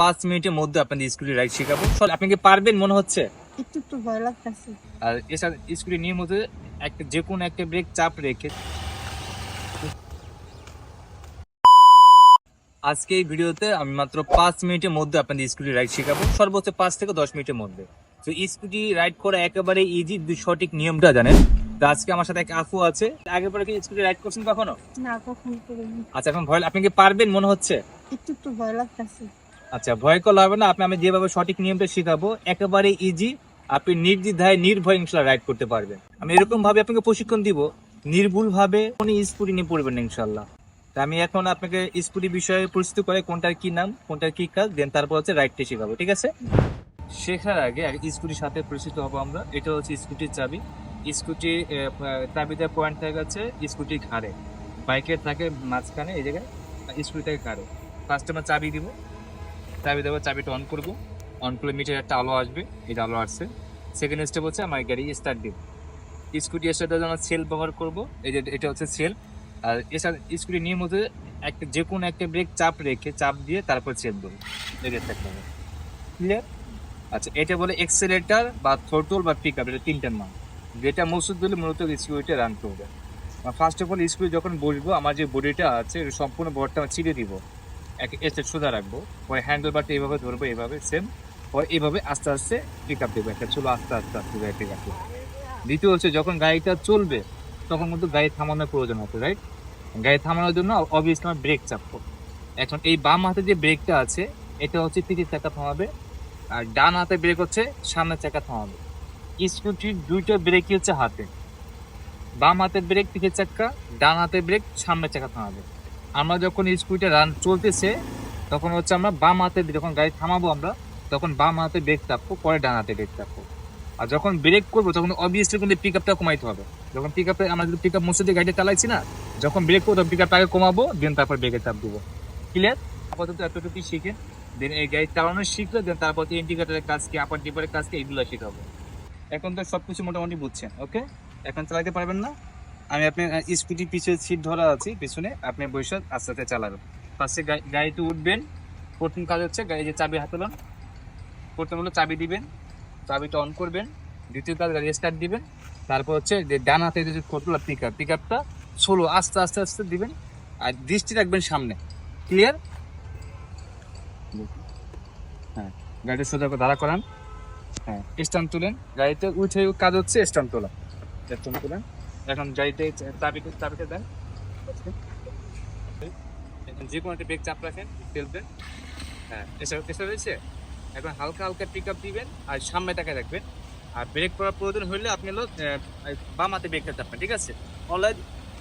পাঁচ মিনিটের মধ্যে আপনাদের স্কুটি রাইড শেখাবো। আপনি কি পারবেন মনে হচ্ছে? একটু একটু ভয় লাগতেছে। আর এছাড়া স্কুটি নিয়ে মধ্যে একটা যে কোনো একটা ব্রেক চাপ রেখে। আজকে এই ভিডিওতে আমি মাত্র পাঁচ মিনিটের মধ্যে আপনাদের স্কুটি রাইড শেখাবো। সর্বোচ্চ পাঁচ থেকে দশ মিনিটের মধ্যে। তো স্কুটি রাইড করা একেবারে ইজি সঠিক নিয়মটা জানেন। তো আজকে আমার সাথে এক আফু আছে। আগে পরে কি স্কুটি রাইড করছেন কখনো? না কখন আচ্ছা এখন ভয় আপনি কি পারবেন মনে হচ্ছে? একটু একটু ভয় লাগতেছে। আচ্ছা ভয় করলে হবে না। আপনি, আমি যেভাবে সঠিক নিয়মটা শেখাবো, একেবারে ইজি আপনি নির্দ্বিধায়, নির্ভয় ইনশাল্লাহ রাইড করতে পারবেন। আমি এরকম ভাবে আপনাকে প্রশিক্ষণ দিব। নির্ভুল ভাবে উনি স্কুটি নিয়ে পড়বেন ইনশাল্লাহ। তা আমি এখন আপনাকে স্কুটি বিষয়ে পরিচিত করে কোনটার কি নাম, কোনটার কি কাজ দেন তারপর হচ্ছে রাইডটা শেখাবো, ঠিক আছে? শেখার আগে স্কুটির সাথে পরিচিত হব আমরা। এটা হচ্ছে স্কুটির চাবি। স্কুটি চাবিতে পয়েন্ট থাকে হচ্ছে স্কুটির ঘাড়ে। বাইকের থাকে মাঝখানে, এই জায়গায় স্কুটি থাকে ঘাড়ে। ফার্স্ট আমরা চাবি দিব। চাবি দেবো, চাবিটা অন করব। অন করলে মিটার একটা আলো আসবে এটা আলো আসছে। সেকেন্ড স্টেপ হচ্ছে আমার গাড়ি স্টার্ট দিব। স্কুটি স্টার্ট দেওয়ার জন্য সেল ব্যবহার করব। এই যে এটা হচ্ছে সেল আর এছাড়া স্কুটি নিয়মিত একটা যে কোনো একটা ব্রেক চাপ রেখে, চাপ দিয়ে তারপর সেল দেবো। থাকতে হবে ক্লিয়ার আচ্ছা এটা বলে এক্সেলেটার বা থ্রোটল বা পিক আপ এটা তিনটার নাম। যেটা মসুদ দিলে মূলত স্কুটিটা রান করবে। ফার্স্ট অফ অল স্কুটি যখন বসবো, আমার যে বডিটা আছে সম্পূর্ণ বডিটা আমি ছিঁড়ে দিব। এক এসে সোজা রাখব। পরে হ্যান্ডেল বারটা এইভাবে ধরবো, এইভাবে সেম পরে এইভাবে আস্তে আস্তে পিক আপ দেবো, একটা চলো আস্তে আস্তে আস্তে গাড়ি পিক আপ দ্বিতীয় হচ্ছে যখন গাড়িটা চলবে, তখন কিন্তু গাড়ি থামানোর প্রয়োজন হবে রাইট গাড়ি থামানোর জন্য অবভিয়াসলি আমার ব্রেক চাপবো। এখন এই বাম হাতে যে ব্রেকটা আছে, এটা হচ্ছে পিঠের চাকা থামাবে, আর ডান হাতে ব্রেক হচ্ছে সামনের চাকা থামাবে। স্কুটির দুইটা ব্রেকই হচ্ছে হাতে। বাম হাতের ব্রেক পিঠের চাকা, ডান হাতের ব্রেক সামনের চাকা থামাবে। আমরা যখন স্কুটিটা রান চলতেছে, তখন হচ্ছে আমরা বাম হাতে যখন গাড়ি থামাবো আমরা, তখন বাম হাতে ব্রেক চাপবো, পরে ডান হাতে ব্রেক চাপবো। আর যখন ব্রেক করব, তখন অবভিয়াসলি কিন্তু পিক আপটা কমাইতে হবে। যখন পিক আপে আমরা যদি পিক আপ মুছে দিয়ে গাড়িটা চালাইছি না, যখন ব্রেক করব, তখন পিক আপটা আগে কমাবো দেন তারপর ব্রেকে চাপ দেবো। ক্লিয়ার আপাতত এতটুকুই শিখে দেন এই গাড়ি চালানো শিখলে দেন তারপর ইন্ডিকেটারের কাজ কি আপার ডিপারের কাজ কি, এগুলো শেখাবো। এখন তো সব কিছু মোটামুটি বুঝছেন ওকে এখন চালাইতে পারবেন না? আমি আপনার স্কুটি পিছনে সিট ধরা আছি, পিছনে। আপনি বসে আস্তে আস্তে চালাবেন। ফার্স্টে গাড়িতে উঠবেন। প্রথম কাজ হচ্ছে গাড়ি যে চাবি হাতে লন প্রথম হলো চাবি দিবেন, চাবিটা অন করবেন। দ্বিতীয় কাজ গাড়ি স্টার্ট দিবেন। তারপর হচ্ছে যে ডান হাতে যে কতলা পিক আপ পিক আপটা স্লো আস্তে আস্তে আস্তে দিবেন। আর দৃষ্টি রাখবেন সামনে। ক্লিয়ার হ্যাঁ গাড়িটা সোজা দাঁড়া করান। হ্যাঁ স্ট্যান্ড তুলেন। গাড়িতে উঠে কাজ হচ্ছে স্ট্যান্ড তোলা। স্ট্যান্ড তুলেন। এখন গাড়িতে চাবিটা চাবিটা দেন। যে কোনো একটা ব্রেক চাপ রাখেন ফেলবেন হ্যাঁ এসে এসে রয়েছে এখন হালকা হালকা পিক আপ দিবেন আর সামনে টাকা রাখবেন। আর ব্রেক করার প্রয়োজন হলে আপনি হলো বাম হাতে ব্রেকটা চাপবেন, ঠিক আছে? অনলাইন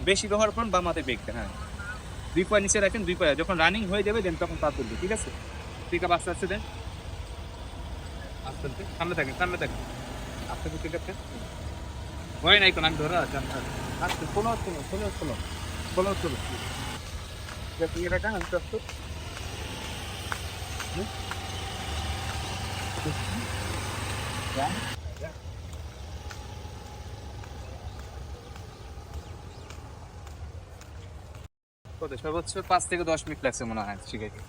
বেশি ব্যবহার করুন বাম হাতে ব্রেকটা হ্যাঁ। দুই পয়েন্ট নিচে রাখেন, দুই পয়েন্ট যখন রানিং হয়ে যাবে দেন তখন পা তুলবে ঠিক আছে? পিক আপ আস্তে আস্তে দেন। আস্তে আস্তে, সামনে থাকেন সামনে থাকেন। আস্তে পিক আপ ভয় নাই কোনো আমি ধরে আছি আমি আস্তে কোনো কোনো কোনো কোনো কোনো কোনো ইয়ে রাখেন আস্তে আস্তে হুম? কত? সর্বোচ্চ পাঁচ থেকে দশ মিনিট লাগছে মনে হয় ঠিক আছে